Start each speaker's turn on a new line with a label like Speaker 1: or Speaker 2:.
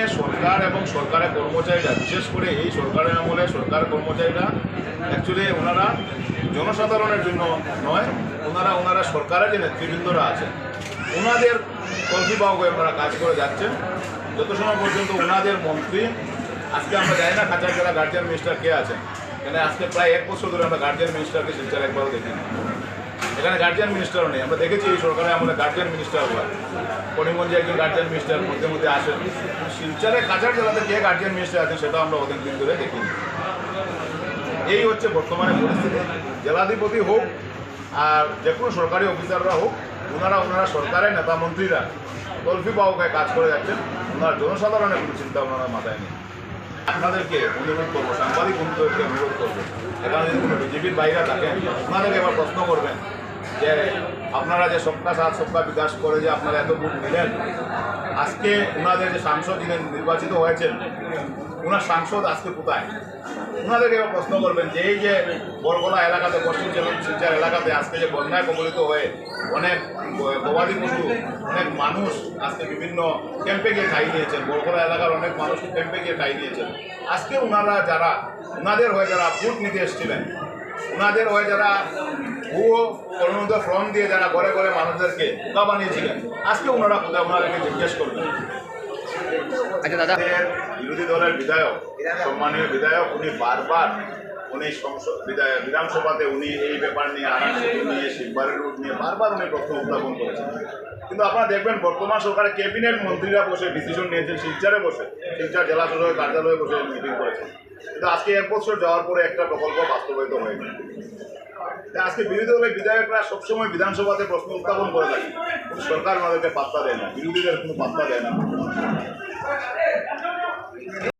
Speaker 1: এ সরকার এবং সরকারের কর্মচারীরা, বিশেষ করে এই সরকারের আমলে সরকার কর্মচারীরা অ্যাকচুয়ালি ওনারা জনসাধারণের জন্য নয়, ওনারা ওনারা সরকারের যে নেতৃবৃন্দরা আছেন, ওনাদের কল্পিবাহক হয়ে ওনারা কাজ করে যাচ্ছেন। যত সময় পর্যন্ত ওনাদের মন্ত্রী, আজকে আমরা জানি না কাছাড় জেলা গার্জিয়ান মিনিস্টার কে আছেন এখানে আজকে প্রায় এক বছর ধরে আমরা গার্জিয়ান মিনিস্টারকে শিলচর একবারও দেখিনি। এখানে গার্জিয়ান মিনিস্টারও নেই। আমরা দেখেছি এই সরকারে আমাদের গার্জিয়ান মিনিস্টার হয় করিমগঞ্জে একজন গার্জিয়ান মিনিস্টার মধ্যে মধ্যে আসেন। শিলচরে কাছাড় জেলাতে কে গার্জিয়ান মিনিস্টার আছেন সেটা আমরা অনেক দিন ধরে দেখিনি। এই হচ্ছে বর্তমানে পরিস্থিতি। জেলাধিপতি হোক আর যে কোনো সরকারি অফিসাররা হোক ওনারা ওনারা সরকারের নেতা মন্ত্রীরা তলফি বাহুকে কাজ করে যাচ্ছেন। ওনার জনসাধারণের কোনো চিন্তা ওনারা মাথায় নেই। আপনাদেরকে অনুরোধ করব, সাংবাদিক বন্ধুদেরকে অনুরোধ করব। এখানে যদি কোনো বিজেপির বাইরে থাকেন ওনাদেরকে এবার প্রশ্ন করবেন যে আপনারা যে সবকা সাত সবকা বিকাশ করে যে আপনারা এত ভোট নিলেন আজকে ওনাদের যে সাংসদ যিনি নির্বাচিত হয়েছেন, ওনার সাংসদ আজকে কোথায়? ওনাদেরকে এবার প্রশ্ন করবেন যে এই যে বরগোলা এলাকাতে, পশ্চিম শিলচর এলাকাতে আজকে যে বন্যায় কবলিত হয়ে অনেক গবাদি পশু, অনেক মানুষ আজকে বিভিন্ন ক্যাম্পে গিয়ে ঠাই নিয়েছেন বরগোলা এলাকার অনেক মানুষ ক্যাম্পে গিয়ে ঠাই নিয়েছেন আজকে ওনারা যারা, ওনাদের হয়ে যারা ভোট নিতে এসেছিলেন ওনাদের হয়ে যারা ভুয়ো কর্মন্ত ফর্ম দিয়ে যারা ঘরে ঘরে মানুষদেরকে বোকা বানিয়েছিলেন আজকে ওনারা কোথায়? ওনাদেরকে জিজ্ঞেস করবেন।
Speaker 2: আচ্ছা দাদা।
Speaker 1: বিরোধী দলের বিধায়ক সম্মানীয় বিধায়ক উনি বারবার উনি সংসদ বিধানসভাতে উনি এই ব্যাপার নিয়ে আনার নিয়ে শিববারের রুট নিয়ে বারবার উনি প্রশ্ন উত্থাপন করেছেন। কিন্তু আপনারা দেখবেন বর্তমান সরকারের ক্যাবিনেট মন্ত্রীরা বসে ডিসিশন নিয়েছেন, শিলচরে বসে, শিলচর জেলা সদরের কার্যালয়ে বসে মিটিং করেছেন। কিন্তু আজকে এক বছর যাওয়ার পরে একটা প্রকল্প বাস্তবায়িত হয়নি। আজকে বিরোধী দলের বিধায়করা সবসময় বিধানসভাতে প্রশ্ন উত্থাপন করে থাকে। সরকার ওনাদেরকে পাত্তা দেয় না, বিরোধীদের কোনো পাত্তা দেয় না।